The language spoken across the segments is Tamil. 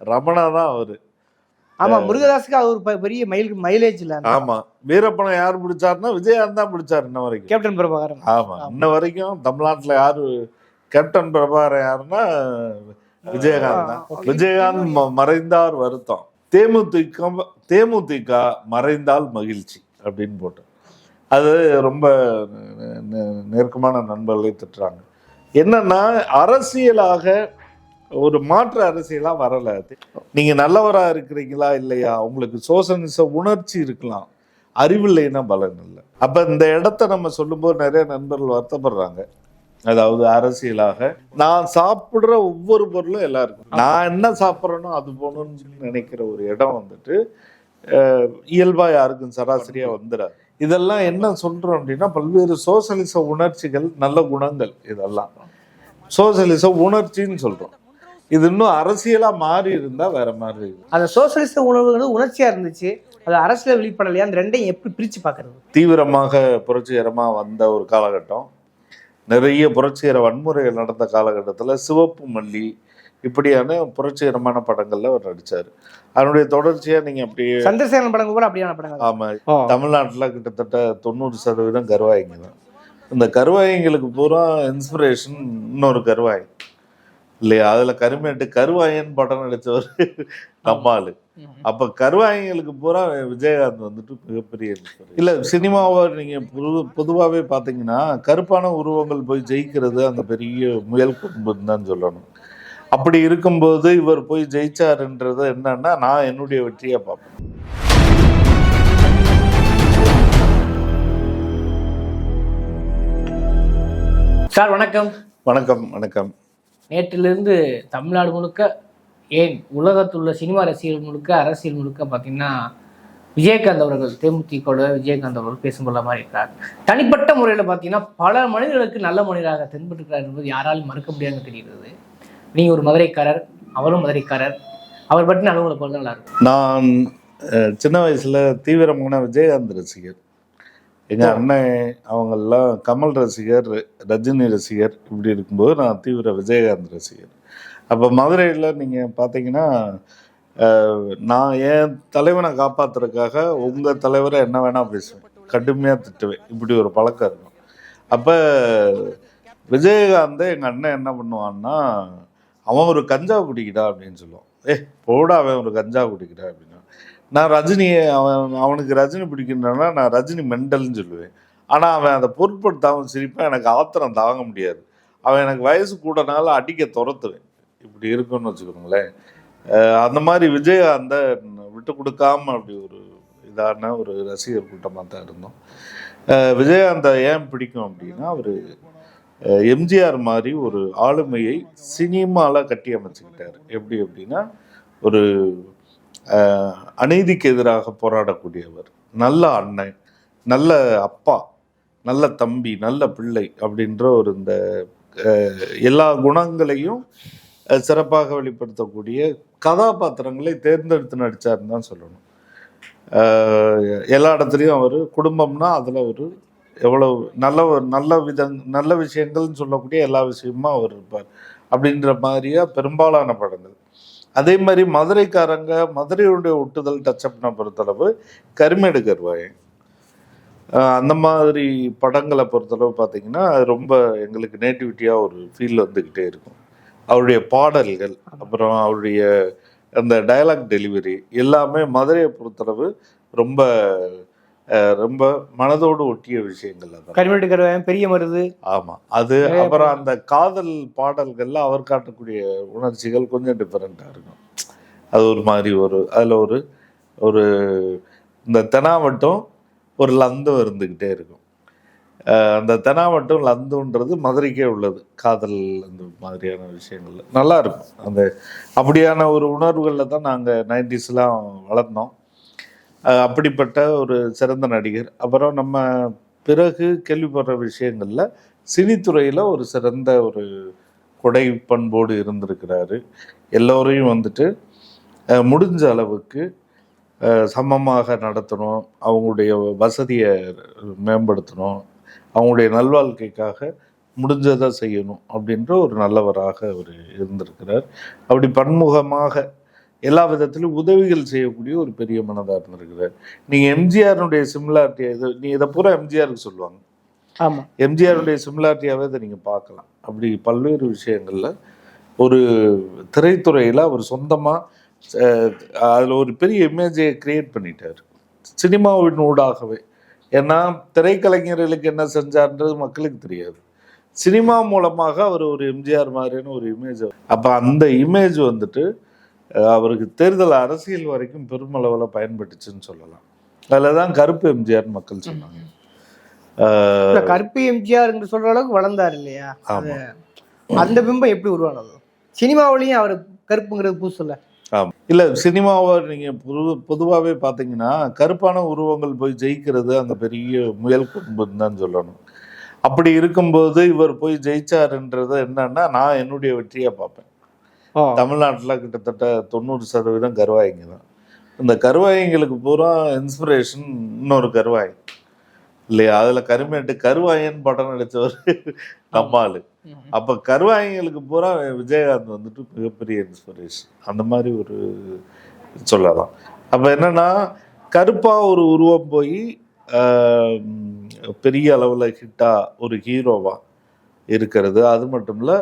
ரமணா தான் அவரு. ஆமா முருகதாஸுக்கு அது ஒரு பெ- பெரிய மைல் மைலேஜ் இல்ல ஆமா. வீரப்பணம் யார் பிடிச்சாருன்னா விஜயகாந்த் தான் பிடிச்சாரு இன்ன வரைக்கும். கேப்டன் பிரபாகரன். ஆமா. இன்ன வரைக்கும் தமிழ்நாட்டுல யாரு கேப்டன் பிரபாகரன் யாருன்னா விஜயகாந்த் தான். விஜயகாந்த் மறைந்தார் வருத்தம். தேமுதிக தேமுதிக மறைந்தால் மகிழ்ச்சி அப்படின்னு போட்டு. அது ரொம்ப நெருக்கமான நண்பர்களை திட்டுறாங்க. என்னன்னா அரசியலாக ஒரு மாற்று அரசியலா வரல அது. நீங்க நல்லவரா இருக்கிறீங்களா இல்லையா? உங்களுக்கு சோசனிச உணர்ச்சி இருக்கலாம். அறிவில்லைன்னா பலன் இல்லை. அப்ப இந்த இடத்த நம்ம சொல்லும்போது நிறைய நண்பர்கள் வருத்தப்படுறாங்க. அதாவது அரசியலாக நான் சாப்பிடுற ஒவ்வொரு பொருளும் எல்லாருக்கும். நான் என்ன சாப்பிட்றேனோ அது போகணும்னு சொல்லி நினைக்கிற ஒரு இடம் வந்துட்டு இயல்பாக இயல்பா யாருக்கும் சராசரியா வந்துடாது இதெல்லாம் என்ன சொல்றோம் அப்படின்னா பல்வேறு சோசலிச உணர்ச்சிகள் நல்ல குணங்கள் இதெல்லாம். சோசலிச உணர்ச்சின்னு சொல்றோம். இது இன்னும் அரசியலா மாறி இருந்தா வேற மாதிரி இருக்கும். அந்த சோசியலிச உணவுகள் உணர்ச்சியா இருந்துச்சு. அது அரசியல வெளிப்படலையா? அந்த ரெண்டையும் எப்படி பிரிச்சு பாக்குறது தீவிரமாக புரட்சிகரமா வந்த ஒரு காலகட்டம். நிறைய புரட்சிகர வன்முறைகள் நடந்த காலகட்டத்துல சிவப்பு மல்லி இப்படியான புரட்சிகரமான படங்கள்ல அவர் நடிச்சாரு. அதனுடைய தொடர்ச்சியா நீங்க அப்படியே சந்திரசேகரன் படங்கள் கூட அப்படியான படங்கள். ஆமா. தமிழ்நாட்டுல கிட்டத்தட்ட தொண்ணூறு சதவீதம் கருவாய்ங்க தான் இந்த கருவாயங்களுக்கு பூரா இன்ஸ்பிரேஷன் இன்னொரு கருவாய் இல்லையா? அதுல கருமேட்டு கருவாயன் படம் நடிச்சவர் நம்மாளு. அப்ப கருவாயங்களுக்கு பூரா விஜயகாந்த் வந்துட்டு மிகப்பெரிய. இல்ல சினிமாவை நீங்க பொது பொதுவாகவே பாத்தீங்கன்னா கருப்பான உருவங்கள் போய் ஜெயிக்கிறது அந்த பெரிய முயல் கொம்புன்னு தான் சொல்லணும். அப்படி இருக்கும்போது இவர் போய் ஜெயிச்சாருன்றது என்னன்னா நான் என்னுடைய வெற்றியா பார்ப்பேன் சார் வணக்கம். வணக்கம் வணக்கம். நேற்றிலிருந்து தமிழ்நாடு முழுக்க ஏன் உலகத்தில் உள்ள சினிமா ரசிகர்கள் முழுக்க அரசியல் முழுக்க பார்த்தீங்கன்னா விஜயகாந்த் அவர்கள் தேமுதிக விஜயகாந்த் அவர்கள் பேசும் மாதிரி இருக்கிறார். தனிப்பட்ட முறையில் பார்த்தீங்கன்னா பல மனிதர்களுக்கு நல்ல மனிதராக தென்பட்டுக்கிறார் என்பது யாராலும் மறுக்க முடியாதுன்னு தெரிகிறது. நீங்கள் ஒரு மதுரைக்காரர் அவரும் மதுரைக்காரர். அவர் பற்றின அனுபவங்களை போல நல்லா இருக்கும் நான் சின்ன வயசில் தீவிரமான விஜயகாந்த் ரசிகர். எங்க அண்ணன் அவங்கெல்லாம் கமல் ரசிகர் ரஜினி ரசிகர் இப்படி இருக்கும்போது நான் தீவிர விஜயகாந்த் ரசிகர். அப்போ மதுரையில் நீங்கள் பார்த்தீங்கன்னா நான் என் தலைவனை காப்பாத்துறதுக்காக உங்கள் தலைவரை என்ன வேணால் பேசுவேன். கடுமையாக திட்டுவேன். இப்படி ஒரு பழக்கம் இருக்கும். அப்போ விஜயகாந்தை எங்கள் அண்ணன் என்ன பண்ணுவான்னா அவன் ஒரு கஞ்சா குடிக்கிட்டா அப்படின்னு சொல்லுவான். ஏ போடா அவன் ஒரு கஞ்சா குடிக்கிறா அப்படின்னா. நான் ரஜினியை அவன் அவனுக்கு ரஜினி பிடிக்கின்றனா நான் ரஜினி மெண்டல்னு சொல்லுவேன். ஆனால் அவன் அதை பொருட்படுத்தாமல் சிரிப்பான் எனக்கு ஆத்திரம் தாங்க முடியாது. அவன் எனக்கு வயசு கூடனால அடிக்க துரத்துவேன். இப்படி இருக்குன்னு வச்சுக்கோங்களேன். அந்த மாதிரி விஜயகாந்த விட்டு கொடுக்காம அப்படி ஒரு இதான ஒரு ரசிகர் கூட்டமாக தான் இருந்தோம். விஜயகாந்தை ஏன் பிடிக்கும் அப்படின்னா அவர் எம்ஜிஆர் மாதிரி ஒரு ஆளுமையை சினிமாவில் கட்டி அமைச்சுக்கிட்டார். எப்படி அப்படின்னா ஒரு அநீதிக்கு எதிராக போராடக்கூடியவர் நல்ல அண்ணன் நல்ல அப்பா நல்ல தம்பி நல்ல பிள்ளை அப்படின்ற ஒரு இந்த எல்லா குணங்களையும் சிறப்பாக வெளிப்படுத்தக்கூடிய கதாபாத்திரங்களை தேர்ந்தெடுத்து நடித்தார்னு தான் சொல்லணும். எல்லா இடத்துலையும் அவர் குடும்பம்னா அதில் ஒரு எவ்வளோ நல்ல ஒரு நல்ல விதங் நல்ல விஷயங்கள்னு சொல்லக்கூடிய எல்லா விஷயமும் அவர் இருப்பார். அப்படின்ற மாதிரியா பெரும்பாலான படங்கள். அதே மாதிரி மதுரைக்காரங்க மதுரையுடைய ஒட்டுதல் டச்சப்னை பொறுத்தளவு கருமேடு கருவாயம் அந்த மாதிரி படங்களை பொறுத்தளவு பார்த்தீங்கன்னா அது ரொம்ப எங்களுக்கு நேட்டிவிட்டியாக ஒரு ஃபீல் வந்துக்கிட்டே இருக்கும். அவருடைய பாடல்கள் அப்புறம் அவருடைய அந்த டயலாக் டெலிவரி எல்லாமே மதுரையை பொறுத்தளவு ரொம்ப ரொம்ப மனதோடு ஒட்டிய விஷயங்கள் அதான் கருமேட்டு கருவாயன் பெரிய மருது. ஆமா. அது அப்புறம் அந்த காதல் பாடல்கள்ல அவர் காட்டக்கூடிய உணர்ச்சிகள் கொஞ்சம் டிஃப்ரெண்டா இருக்கும். அது ஒரு மாதிரி ஒரு அதுல ஒரு ஒரு இந்த தெனாவட்டம் ஒரு லந்தம் இருந்துகிட்டே இருக்கும். அந்த தெனாவட்டம் லந்துன்றது மதுரைக்கே உள்ளது. காதல் அந்த மாதிரியான விஷயங்கள்ல. நல்லா இருக்கும். அந்த அப்படியான ஒரு உணர்வுகள்ல தான் நாங்க நைன்டிஸ்லாம் வளர்ந்தோம். அப்படிப்பட்ட ஒரு சிறந்த நடிகர். அப்புறம் நம்ம பிறகு கேள்விப்படுற விஷயங்களில் சினித்துறையில் ஒரு சிறந்த ஒரு கொடை பண்போடு இருந்திருக்கிறாரு. எல்லோரையும் வந்துட்டு முடிஞ்ச அளவுக்கு சமமாக நடத்தணும் அவங்களுடைய வசதியை மேம்படுத்தணும் அவங்களுடைய நல்வாழ்க்கைக்காக முடிஞ்சதை செய்யணும் அப்படின்ற ஒரு நல்லவராக அவர் இருந்திருக்கிறார். அப்படி பன்முகமாக எல்லா விதத்திலும் உதவிகள் செய்யக்கூடிய ஒரு பெரிய மனதாக இருந்திருக்கிறார் நீங்கள் எம்ஜிஆருடைய சிமிலாரிட்டி இது நீ இதை பூரா எம்ஜிஆருக்கு சொல்லுவாங்க. ஆமா. எம்ஜிஆருடைய சிமிலாரிட்டியாகவே இதை நீங்கள் பார்க்கலாம். அப்படி பல்வேறு விஷயங்களில் ஒரு திரைத்துறையில் அவர் சொந்தமாக அதில் ஒரு பெரிய இமேஜை கிரியேட் பண்ணிட்டார். சினிமாவின் ஊடாகவே. ஏன்னா திரைக்கலைஞர்களுக்கு என்ன செஞ்சார்ன்றது மக்களுக்கு தெரியாது. சினிமா மூலமாக அவர் ஒரு எம்ஜிஆர் மாதிரியான ஒரு இமேஜ் அப்போ அந்த இமேஜ் வந்துட்டு அவருக்கு தேர்தல் அரசியல் வரைக்கும் பெருமளவில் பயன்பட்டுச்சுன்னு சொல்லலாம். அதில் தான் கருப்பு எம்ஜிஆர் மக்கள் சொன்னாங்க. கருப்பு எம்ஜிஆர் சொல்ற அளவுக்கு வளர்ந்தார் இல்லையா? அந்த பிம்பம் எப்படி உருவானது? சினிமாவிலையும் அவர் கருப்புங்கிறது புதுசு இல்ல ஆமா. இல்ல சினிமாவை நீங்க பொது பொதுவாகவே பார்த்தீங்கன்னா கருப்பான உருவங்கள் போய் ஜெயிக்கிறது அங்க பெரிய முயல் கொம்புன்னு தான் சொல்லணும். அப்படி இருக்கும்போது இவர் போய் ஜெயிச்சாருன்றது என்னன்னா நான் என்னுடைய வெற்றியா பார்ப்பேன் தமிழ்நாட்டுல கிட்டத்தட்ட தொண்ணூறு சதவீதம் கருவாய்ங்க தான். இந்த கருவாயங்களுக்கு பூரா இன்ஸ்பிரேஷன் இன்னொரு கருவாய். இல்லையா? அதுல கருமேட்டு கருவாயன் படம் நடிச்சவர் நம்ம ஆளு அப்ப கருவாயங்களுக்கு பூரா விஜயகாந்த் வந்துட்டு மிகப்பெரிய இன்ஸ்பிரேஷன் அந்த மாதிரி ஒரு சொல்லலாம். அப்ப என்னன்னா கருப்பா ஒரு உருவம் போய் பெரிய அளவுல ஹிட்டா ஒரு ஹீரோவா இருக்கிறது. அது மட்டும் இல்ல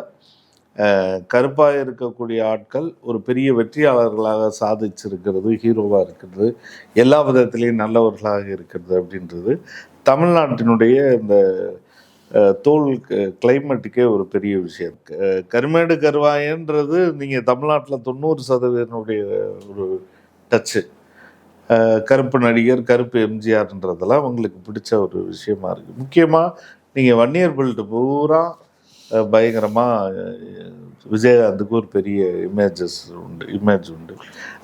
கருப்பாக இருக்கக்கூடிய ஆட்கள் ஒரு பெரிய வெற்றியாளர்களாக சாதிச்சிருக்கிறது ஹீரோவாக இருக்கிறது. எல்லா விதத்திலையும் நல்லவர்களாக இருக்கிறது அப்படின்றது. தமிழ்நாட்டினுடைய இந்த தோல் கிளைமேட்டுக்கே ஒரு பெரிய விஷயம். அஹ், கருமேடு கருவாயன்றது நீங்கள் தமிழ்நாட்டில் தொண்ணூறு சதவீதனுடைய ஒரு டச்சு கருப்பு நடிகர் கருப்பு எம்ஜிஆர்ன்றதெல்லாம் உங்களுக்கு பிடிச்ச ஒரு விஷயமா இருக்குது முக்கியமாக நீங்கள் வன்னியர் பெல்ட் பூரா பயங்கரமாக விஜயகாந்துக்கு ஒரு பெரிய இமேஜஸ் உண்டு இமேஜ் உண்டு.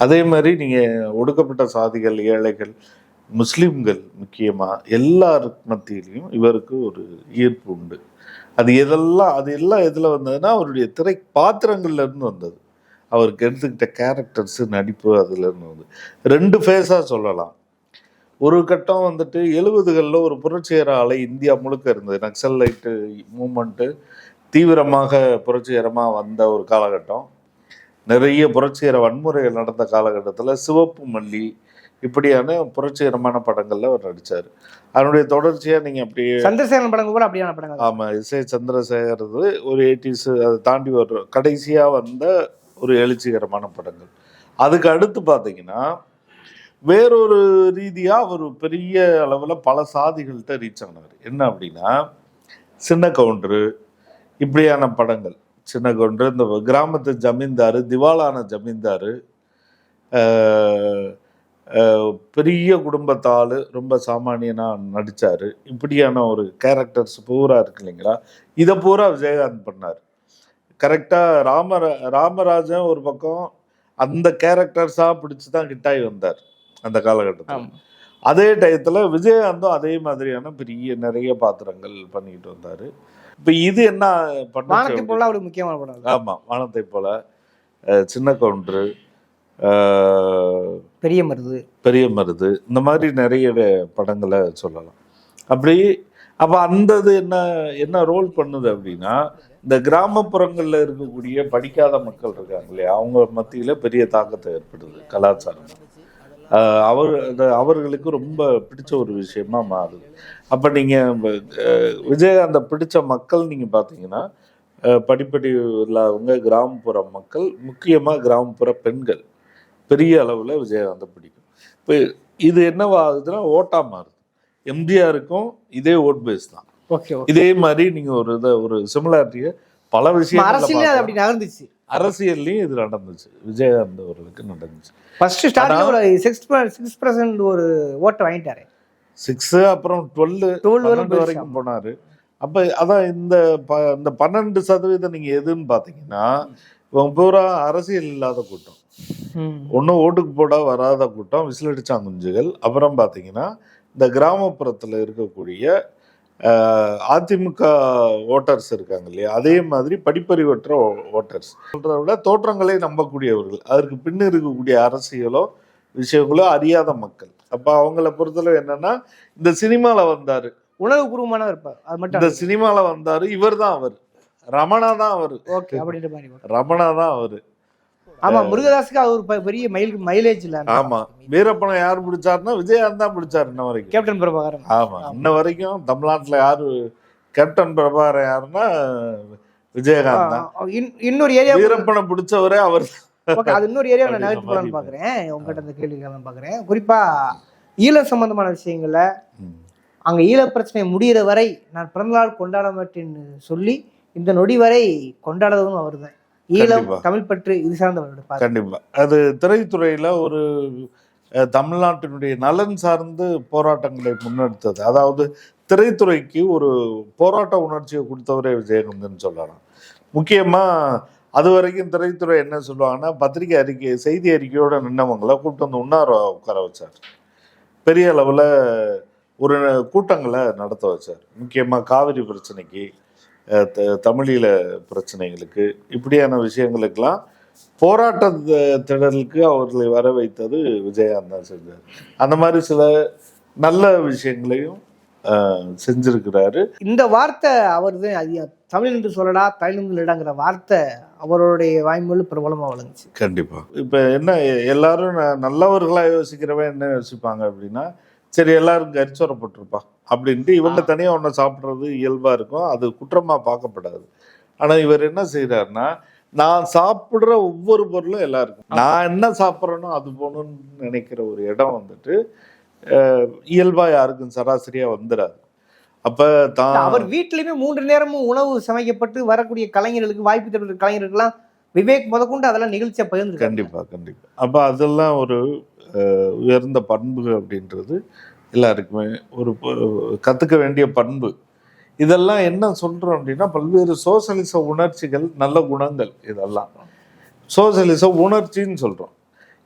அதே மாதிரி நீங்கள் ஒடுக்கப்பட்ட சாதிகள் ஏழைகள் முஸ்லீம்கள் முக்கியமாக எல்லார் மத்தியிலையும் இவருக்கு ஒரு ஈர்ப்பு உண்டு. அது எதெல்லாம் அது எல்லாம் எதில் வந்ததுன்னா அவருடைய திரை பாத்திரங்கள்லேருந்து வந்தது. அவருக்கு எடுத்துக்கிட்ட கேரக்டர்ஸு நடிப்பு அதுலேருந்து வந்து ரெண்டு ஃபேஸாக சொல்லலாம். ஒரு கட்டம் வந்துட்டு எழுபதுகளில் ஒரு புரட்சிகர அலை இந்தியா முழுக்க இருந்தது. நக்சல் லைட்டு மூமெண்ட்டு தீவிரமாக புரட்சிகரமாக வந்த ஒரு காலகட்டம். நிறைய புரட்சிகர வன்முறைகள் நடந்த காலகட்டத்தில் சிவப்பு மல்லி இப்படியான புரட்சிகரமான படங்கள்ல அவர் நடிச்சார். அதனுடைய தொடர்ச்சியாக நீங்கள் அப்படியே சந்திரசேகரன் படங்கள் கூட அப்படியான படங்கள். ஆமாம் இசை சந்திரசேகரது ஒரு எயிட்டிஸ் அதை தாண்டி ஒரு கடைசியாக வந்த ஒரு எழுச்சிகரமான படங்கள். அதுக்கு அடுத்து பார்த்தீங்கன்னா வேறொரு ரீதியாக அவர் பெரிய அளவில் பல சாதிகள்கிட்ட ரீச் ஆனவர். என்ன அப்படின்னா சின்ன கவுண்டரு இப்படியான படங்கள். சின்ன கொன்று இந்த கிராமத்து ஜமீன்தாரு திவாலான ஜமீன்தாரு ஆஹ், பெரிய குடும்பத்தாள் ரொம்ப சாமானியனாக நடித்தார் இப்படியான ஒரு கேரக்டர்ஸ் பூரா இருக்கு இல்லைங்களா? இதை பூரா விஜயகாந்த் பண்ணார். கரெக்டாக ராமர ராமராஜன் ஒரு பக்கம் அந்த கேரக்டர்ஸாக பிடிச்சி தான் ஹிட்டாகி வந்தார் அந்த காலகட்டத்தில். அதே டயத்தில் விஜயகாந்தும் அதே மாதிரியான பெரிய நிறைய பாத்திரங்கள் பண்ணிட்டு வந்தார். இப்போ இது என்ன வானத்தை போல அவருக்கு முக்கியமான படம். ஆமாம் வானத்தை போல. சின்ன கவுண்டரு பெரிய மருது. பெரிய மருது இந்த மாதிரி நிறைய படங்களை சொல்லலாம். அப்படி அப்போ அந்த இது என்ன என்ன ரோல் பண்ணுது அப்படின்னா இந்த கிராமப்புறங்களில் இருக்கக்கூடிய படிக்காத மக்கள் இருக்காங்க இல்லையா? அவங்க மத்தியில் பெரிய தாக்கத்தை ஏற்படுது கலாச்சாரம். அவர் அவர்களுக்கு ரொம்ப பிடிச்ச ஒரு விஷயமா மாறுது. அப்போ நீங்கள் விஜயகாந்த பிடிச்ச மக்கள் நீங்கள் பார்த்தீங்கன்னா ஆஹ் படிப்படி இல்லாதவங்க கிராமப்புற மக்கள் முக்கியமாக கிராமப்புற பெண்கள் பெரிய அளவில் விஜயகாந்தை பிடிக்கும். இப்போ இது என்னவாகுதுன்னா ஓட்டா மாறுது. எம்ஜிஆருக்கும் இதே ஓட் பேஸ் தான். இதே மாதிரி நீங்க ஒரு இதை ஒரு சிமிலாரிட்டியை பல விஷயம் அரசியலே அப்படி நகர்ந்துச்சு. அரசியல்லையும் இது நடந்துச்சு. விஜயகாந்த் அவர்களுக்கு நடந்துச்சு. ஃபர்ஸ்ட் ஸ்டார்டிங் ஒரு சிக்ஸ் சிக்ஸ் பர்சன்ட் ஒரு ஓட்டை வாங்கிட்டாரு. சிக்ஸ் அப்புறம் டுவெல் 12 வரை பன்னெண்டு வரைக்கும் போனாரு. அப்ப அதான் இந்த ப- இந்த பன்னெண்டு சதவீதம் நீங்க எதுன்னு பாத்தீங்கன்னா இவங்க பூரா அரசியல் இல்லாத கூட்டம். ஒன்றும் ஓட்டுக்கு போட வராத கூட்டம் விசிலடிச்சாங்குஞ்சுகள் அப்புறம் பார்த்தீங்கன்னா இந்த கிராமப்புறத்தில் இருக்கக்கூடிய அதிமுக ஓட்டர்ஸ் இருக்காங்க இல்லையா? அதே மாதிரி படிப்பறிவற்ற ஓட்டர்ஸ் சொல்றதை விட தோற்றங்களை நம்பக்கூடியவர்கள். அதற்கு பின் இருக்கக்கூடிய அரசியலோ விஷயங்களோ அறியாத மக்கள். அப்போ அவங்கள பொறுத்தளவு என்னன்னா இந்த சினிமாவில் வந்தாரு. உணர்வு பூர்வமான இருப்பார். அது இந்த மட்டும் சினிமாவில் வந்தாரு. இவர் தான் அவர். ரமணா தான் அவர். ஓகே. ரமணா தான் அவரு. ஆமா முருகதாஸுக்கு அது ஒரு பெரிய மைல் மைலேஜ் இல்ல ஆமா. வீரப்பனை யார் பிடிச்சாருன்னா விஜயகாந்த் தான் பிடிச்சாரு இன்ன வரைக்கும். கேப்டன் பிரபாகரன். ஆமா. இன்ன வரைக்கும் தமிழ்நாட்டுல யாரு கேப்டன் பிரபாகரன் யாருன்னா விஜயகாந்த் தான். இன்னொரு ஏரியா வீரப்பனை பிடிச்சவரே அவர். அது இன்னொரு ஏரியா நான் நகர்த்து போலான்னு பாக்குறேன். உங்ககிட்ட இந்த கேள்விகள் பாக்குறேன். குறிப்பா ஈழ சம்பந்தமான விஷயங்கள்ல. அங்க ஈழ பிரச்சனை முடியிற வரை நான் பிறந்தநாள் கொண்டாட மாட்டேன்னு சொல்லி இந்த நொடி வரை கொண்டாடுறதும் அவர்தான். ஈழம். தமிழ் பற்று இது சார்ந்தவரோட பார்வை. கண்டிப்பா. அது திரைத்துறையில ஒரு தமிழ்நாட்டினுடைய நலன் சார்ந்து போராட்டங்களை முன்னெடுத்தது. அதாவது திரைத்துறைக்கு ஒரு போராட்ட உணர்ச்சியை கொடுத்தவரே விஜயகாந்தன் சொல்லலாம். முக்கியமா அது வரைக்கும் திரைத்துறை என்ன சொல்லுவாங்கன்னா பத்திரிகை அறிக்கை செய்தி அறிக்கையோட நின்னவங்களை கூப்பிட்டு வந்து உண்ணார உட்கார வச்சார். பெரிய அளவில் ஒரு கூட்டங்களை நடத்த வச்சார். முக்கியமாக காவிரி பிரச்சனைக்கு தமிழீழ பிரச்சனைகளுக்கு இப்படியான விஷயங்களுக்கெல்லாம் போராட்ட திடலுக்கு அவர்களை வர வைத்தது விஜயகாந்த் தான் செஞ்சார் அந்த மாதிரி சில நல்ல விஷயங்களையும் செஞ்சிருக்கிறாரு. இந்த வார்த்தை அவரது அது தமிழ் என்று சொல்லடா தமிழ் இல்லடாங்கிற வார்த்தை அவருடைய வாய்மொழி பிரபலமா வழங்குச்சு கண்டிப்பா. இப்ப என்ன எல்லாரும் ந- நல்லவர்களா யோசிக்கிறவன் என்ன யோசிப்பாங்க அப்படின்னா சரி எல்லாரும் கரிச்சோரப்பட்டிருப்பா. அப்படின்ட்டு இவங்க தனியா ஒன்றை சாப்பிட்றது இயல்பா இருக்கும். அது குற்றமா பார்க்கப்படாது. ஆனா இவர் என்ன செய்யறாருன்னா நான் சாப்பிடுற ஒவ்வொரு பொருளும் எல்லாருக்கும். நான் என்ன சாப்பிட்றேனோ அது போகணும்னு நினைக்கிற ஒரு இடம் வந்துட்டு அஹ், இயல்பா யாருக்கும் சராசரியா வந்துடாது அப்ப தான் அவர் வீட்லயுமே மூன்று நேரமும் உணவு சமைக்கப்பட்டு வரக்கூடிய கலைஞர்களுக்கு வாய்ப்பு தருகிற கலைஞர்களுக்கெல்லாம் விவேக் முதற்கொண்டு அதெல்லாம் நிகழ்ச்சியா பகிர்ந்து கண்டிப்பா கண்டிப்பா. அப்ப அதெல்லாம் ஒரு உயர்ந்த பண்பு அப்படின்றது எல்லாருக்குமே ஒரு கத்துக்க வேண்டிய பண்பு. இதெல்லாம் என்ன சொல்றோம் அப்படின்னா பல்வேறு சோசலிச உணர்ச்சிகள் நல்ல குணங்கள் இதெல்லாம். சோசலிச உணர்ச்சின்னு சொல்றோம்.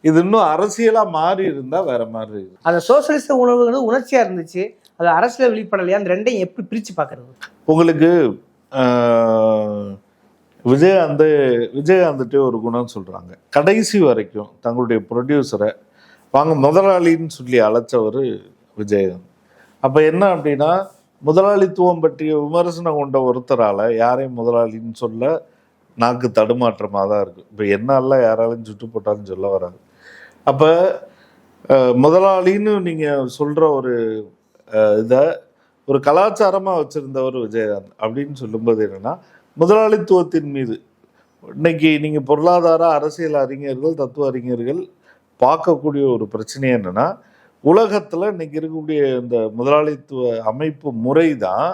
இது இன்னும் அரசியலா மாறி இருந்தா வேற மாதிரி. அந்த சோசியலிச உணவுகள் உணர்ச்சியா இருந்துச்சு அது அரசியல் வெளிப்படலையா? அந்த ரெண்டையும் எப்படி பிரிச்சு பாக்குறது உங்களுக்கு விஜயகாந்த் விஜயகாந்துட்டே ஒரு குணம் சொல்றாங்க. கடைசி வரைக்கும் தங்களுடைய ப்ரொடியூசரை வாங்க முதலாளின்னு சொல்லி அழைச்சவர் விஜயகாந்த் அப்போ என்ன அப்படின்னா முதலாளித்துவம் பற்றிய விமர்சனம் கொண்ட ஒருத்தரால் யாரையும் முதலாளின்னு சொல்ல நாக்கு தடுமாற்றமாக தான் இருக்குது இப்போ என்னெல்லாம் யாராலையும் சுட்டு போட்டாலும் சொல்ல வராது. அப்போ முதலாளின்னு நீங்கள் சொல்கிற ஒரு இதை ஒரு கலாச்சாரமாக வச்சுருந்தவர் விஜயகாந்த் அப்படின்னு சொல்லும்போது என்னன்னா முதலாளித்துவத்தின் மீது. இன்னைக்கு நீங்கள் பொருளாதார அரசியல் அறிஞர்கள் தத்துவ அறிஞர்கள் பார்க்கக்கூடிய ஒரு பிரச்சனை என்னன்னா உலகத்துல இன்னைக்கு இருக்கக்கூடிய இந்த முதலாளித்துவ அமைப்பு முறை தான்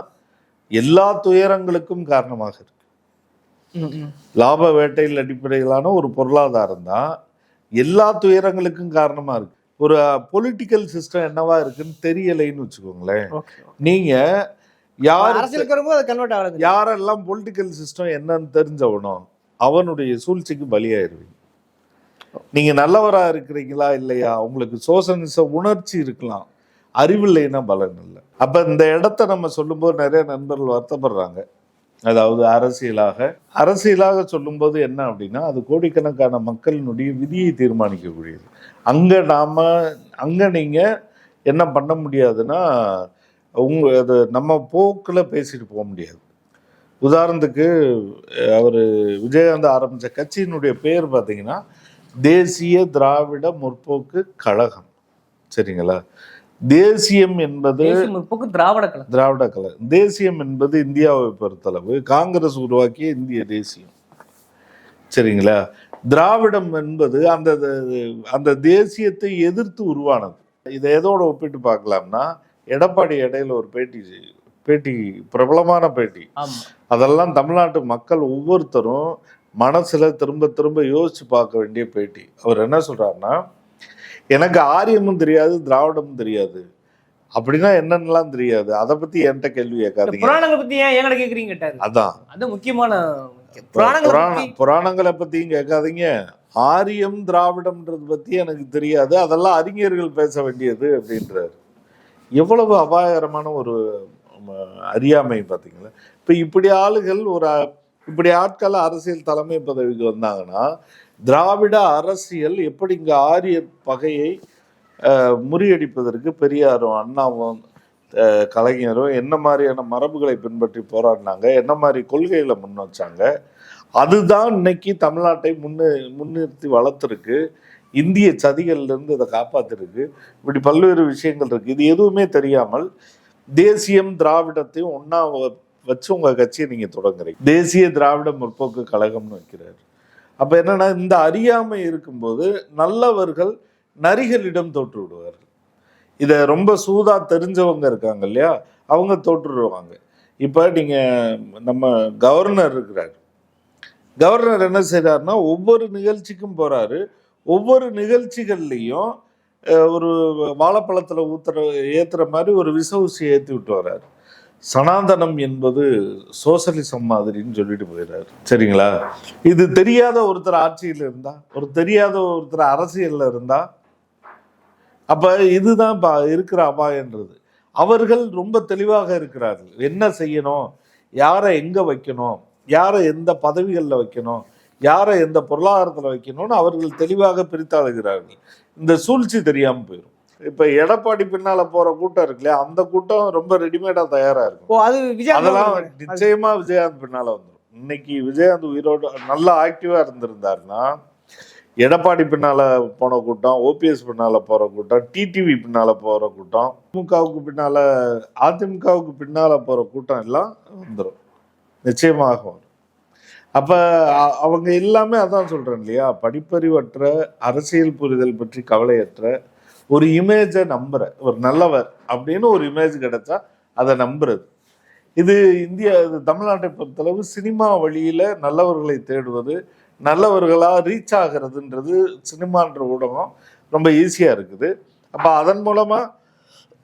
எல்லா துயரங்களுக்கும் காரணமாக இருக்கு. லாப வேட்டையில் அடிப்படையிலான ஒரு பொருளாதாரம் தான் எல்லா துயரங்களுக்கும் காரணமா இருக்கு. ஒரு பொலிட்டிக்கல் சிஸ்டம் என்னவா இருக்குன்னு தெரியலைன்னு வச்சுக்கோங்களேன். நீங்க யார் யாரெல்லாம் பொலிட்டிக்கல் சிஸ்டம் என்னன்னு தெரிஞ்சவனோ அவனுடைய சூழ்ச்சிக்கு பலியாயிருவீங்க. நீங்க நல்லவரா இருக்கிறீங்களா இல்லையா? உங்களுக்கு சோசனிச உணர்ச்சி இருக்கலாம். அறிவில்லைன்னா பலன் இல்லை. அப்ப இந்த இடத்த நம்ம சொல்லும்போது நிறைய நண்பர்கள் வருத்தப்படுறாங்க. அதாவது அரசியலாக அரசியலாக சொல்லும்போது என்ன அப்படின்னா அது கோடிக்கணக்கான மக்களினுடைய விதியை தீர்மானிக்கக்கூடியது. அங்க நாம அங்க நீங்க என்ன பண்ண முடியாதுன்னா உங்க அது நம்ம போக்கில் பேசிட்டு போக முடியாது. உதாரணத்துக்கு அவர் விஜயகாந்த் ஆரம்பிச்ச கட்சியினுடைய பேர் பார்த்தீங்கன்னா தேசிய திராவிட முற்போக்கு கழகம். சரிங்களா? தேசியம் என்பது முற்போக்கு திராவிட கழகம். திராவிட கழகம். தேசியம் என்பது இந்தியாவை பொறுத்தளவு. காங்கிரஸ் உருவாக்கிய இந்திய தேசியம். சரிங்களா? திராவிடம் என்பது அந்த அந்த தேசியத்தை எதிர்த்து உருவானது. இதை எதோட ஒப்பிட்டு பார்க்கலாம்னா எடப்பாடி இடையில ஒரு பேட்டி பேட்டி பிரபலமான பேட்டி. அதெல்லாம் தமிழ்நாட்டு மக்கள் ஒவ்வொருத்தரும் மனசுல திரும்ப திரும்ப யோசிச்சு பார்க்க வேண்டிய பேட்டி. அவர் என்ன சொல்றாருன்னா எனக்கு ஆரியமும் தெரியாது திராவிடமும் தெரியாது. அப்படின்னா என்னன்னெல்லாம் தெரியாது? அதை பத்தி என்கிட்ட கேள்வி கேட்காதீங்க. புராணங்களை பத்தி ஏன் எங்கட கேக்குறீங்க அதான். அது முக்கியமான புராணங்களை புராண புராணங்களை பத்தியும் கேட்காதீங்க. ஆரியம் திராவிடம்ன்றது பத்தி எனக்கு தெரியாது. அதெல்லாம் அறிஞர்கள் பேச வேண்டியது அப்படின்றாரு. எவ்வளவு அபாயகரமான ஒரு அறியாமை பார்த்தீங்களா? இப்போ இப்படி ஆளுகள் ஒரு இப்படி ஆட்கள் அரசியல் தலைமை பதவிக்கு வந்தாங்கன்னா திராவிட அரசியல் எப்படி இங்கே ஆரிய பகையை முறியடிப்பதற்கு பெரியாரும் அண்ணாவும் கலைஞரும் என்ன மாதிரியான மரபுகளை பின்பற்றி போராடினாங்க என்ன மாதிரி கொள்கைகளை முன் வச்சாங்க அதுதான் இன்னைக்கு தமிழ்நாட்டை முன்னு முன்னிறுத்தி வளர்த்துருக்கு. இந்திய சதிகள்லேருந்து இதை காப்பாத்திருக்கு. இப்படி பல்வேறு விஷயங்கள் இருக்கு. இது எதுவுமே தெரியாமல் தேசியம் திராவிடத்தையும் ஒன்றா வச்சு உங்க கட்சியை நீங்க தொடங்குறீங்க. தேசிய திராவிட முற்போக்கு கழகம்னு வைக்கிறாரு. அப்ப என்னன்னா இந்த அறியாமை இருக்கும்போது நல்லவர்கள் நரிகளிடம் தோற்று விடுவார்கள். இதை ரொம்ப சூதா தெரிஞ்சவங்க இருக்காங்க இல்லையா? அவங்க தோற்றுடுவாங்க இப்போ நீங்க நம்ம கவர்னர் இருக்கிறார். கவர்னர் என்ன செய்கிறாருன்னா ஒவ்வொரு நிகழ்ச்சிக்கும் போறாரு. ஒவ்வொரு நிகழ்ச்சிகள்லையும் ஒரு வாழைப்பழத்தில் ஊத்துற ஏற்றுற மாதிரி ஒரு விச ஊசி ஏற்றி விட்டு வர்றாரு. சனாதனம் என்பது சோசலிசம் மாதிரின்னு சொல்லிட்டு போயிடுறாரு. சரிங்களா? இது தெரியாத ஒருத்தர் ஆட்சியில் இருந்தா ஒரு தெரியாத ஒருத்தர் அரசியலில் இருந்தா அப்போ இதுதான் பா- இருக்கிற அபாயன்றது அவர்கள் ரொம்ப தெளிவாக இருக்கிறார்கள். என்ன செய்யணும்? யாரை எங்கே வைக்கணும்? யாரை எந்த பதவிகளில் வைக்கணும்? யாரை எந்த பொருளாதாரத்தில் வைக்கணும்னு அவர்கள் தெளிவாக பிரித்தாளுகிறார்கள். இந்த சூழ்ச்சி தெரியாமல் போயிடும் இப்ப எடப்பாடி பின்னால போற கூட்டம் இருக்கு இல்லையா அந்த கூட்டம் ரொம்ப ரெடிமேடா தயாரா இருக்கும். ஓ அது விஜய் அதெல்லாம் நிச்சயமா விஜயகாந்த் பின்னால வந்துடும் இன்னைக்கு விஜயகாந்த் உயிரோடு நல்லா ஆக்டிவா இருந்திருந்தாருன்னா எடப்பாடி பின்னால போன கூட்டம் ஓபிஎஸ் பின்னால போற கூட்டம் டிடிவி பின்னால போற கூட்டம் திமுகவுக்கு பின்னால அதிமுகவுக்கு பின்னால போற கூட்டம் எல்லாம் வந்துடும் நிச்சயமாக வரும் அப்ப அவங்க எல்லாமே அதான் சொல்றேன் இல்லையா படிப்பறிவற்ற அரசியல் புரிதல் பற்றி கவலையற்ற ஒரு இமேஜை நம்புற ஒரு நல்லவர் அப்படின்னு ஒரு இமேஜ் கிடைச்சா அதை நம்புறது. இது இந்தியா இது தமிழ்நாட்டை பொறுத்தளவு சினிமா வழியில நல்லவர்களை தேடுவது நல்லவர்களா ரீச் ஆகிறதுன்றது சினிமான்ற ஊடகம் ரொம்ப ஈஸியா இருக்குது. அப்ப அதன் மூலமா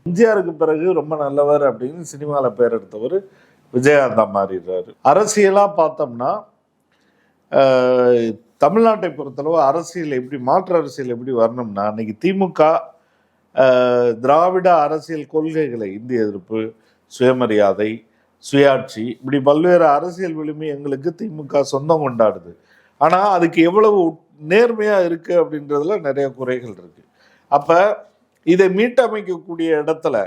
எம்ஜிஆருக்கு பிறகு ரொம்ப நல்லவர் அப்படின்னு சினிமாவில் பேர் எடுத்தவர் விஜயகாந்தா மாறிடுறாரு. அரசியலாக பார்த்தோம்னா தமிழ்நாட்டை பொறுத்தளவு அரசியல் எப்படி மாற்று அரசியல் எப்படி வரணும்னா அன்னைக்கு திமுக திராவிட அரசியல் கொள்கைகளை இந்திய எதிர்ப்பு சுயமரியாதை சுயாட்சி இப்படி பல்வேறு அரசியல் விளிமை எங்களுக்கு திமுக சொந்தம் கொண்டாடுது. ஆனால் அதுக்கு எவ்வளவு நேர்மையாக இருக்குது அப்படின்றதுல நிறைய குறைகள் இருக்குது அப்போ இதை மீட்டமைக்கக்கூடிய இடத்துல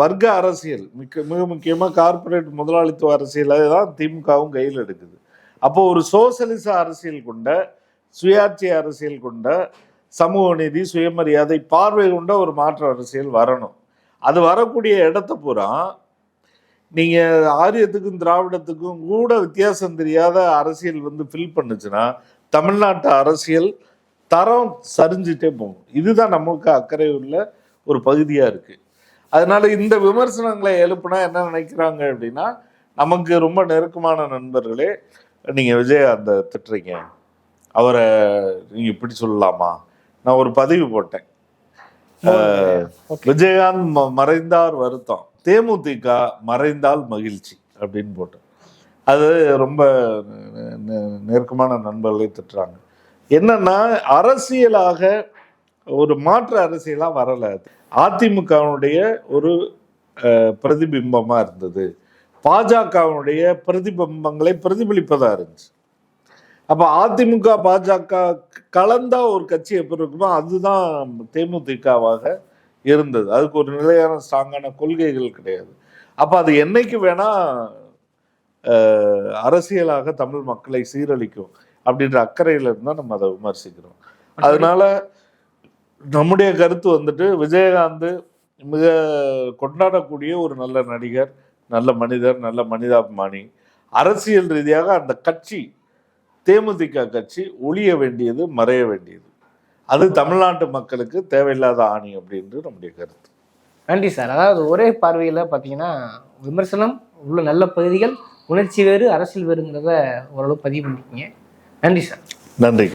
வர்க்க அரசியல் மிக்க மிக முக்கியமாக கார்ப்பரேட் முதலாளித்துவ அரசியலை தான் திமுகவும் கையில் எடுக்குது. அப்போ ஒரு சோசலிச அரசியல் கொண்ட சுயாட்சி அரசியல் கொண்ட சமூக நீதி சுயமரியாதை பார்வை கொண்ட ஒரு மாற்று அரசியல் வரணும். அது வரக்கூடிய இடத்த பூரா நீங்கள் ஆரியத்துக்கும் திராவிடத்துக்கும் கூட வித்தியாசம் தெரியாத அரசியல் வந்து ஃபில் பண்ணுச்சுன்னா தமிழ்நாட்டு அரசியல் தரம் சரிஞ்சிட்டே போகும். இதுதான் நமக்கு அக்கறை உள்ள ஒரு பகுதியாக இருக்குது அதனால இந்த விமர்சனங்களை எழுப்புனா என்ன நினைக்கிறாங்க அப்படின்னா நமக்கு ரொம்ப நெருக்கமான நண்பர்களே நீங்க விஜய் அந்த திட்டுறீங்க. அவரை நீங்க இப்படி சொல்லலாமா? நான் ஒரு பதிவு போட்டேன். விஜயகாந்த் ம- மறைந்தார் வருத்தம். தேமுதிக மறைந்தால் மகிழ்ச்சி அப்படின்னு போட்டேன். அது ரொம்ப நெருக்கமான நண்பர்களை திட்டுறாங்க. என்னன்னா அரசியலாக ஒரு மாற்று அரசியலா வரல அது. அதிமுகவுடைய ஒரு அஹ், பிரதிபிம்பமா இருந்தது. பாஜகவுடைய பிரதிபிம்பங்களை பிரதிபலிப்பதாக இருந்துச்சு. அப்போ அதிமுக பாஜக கலந்தா ஒரு கட்சி எப்படி இருக்குமோ அதுதான் தேமுதிகவாக இருந்தது. அதுக்கு ஒரு நிலையான ஸ்ட்ராங்கான கொள்கைகள் கிடையாது. அப்போ அது என்னைக்கு வேணா அரசியலாக தமிழ் மக்களை சீரழிக்கும் அப்படின்ற அக்கறையில இருந்தால் நம்ம அதை விமர்சிக்கிறோம். அதனால நம்முடைய கருத்து வந்துட்டு விஜயகாந்த் மிக கொண்டாடக்கூடிய ஒரு நல்ல நடிகர் நல்ல மனிதர் நல்ல மனிதாபிமானி. அரசியல் ரீதியாக அந்த கட்சி தேமுதிக கட்சி ஒழிய வேண்டியது மறைய வேண்டியது. அது தமிழ்நாட்டு மக்களுக்கு தேவையில்லாத ஆணி அப்படின்றது நம்முடைய கருத்து. நன்றி சார். அதாவது ஒரே பார்வையில் பார்த்தீங்கன்னா விமர்சனம் உள்ள நல்ல பகுதிகள் உணர்ச்சி வேறு அரசியல் வேறுங்கிறத ஓரளவு பதிவு பண்ணிருக்கீங்க. நன்றி சார். நன்றி.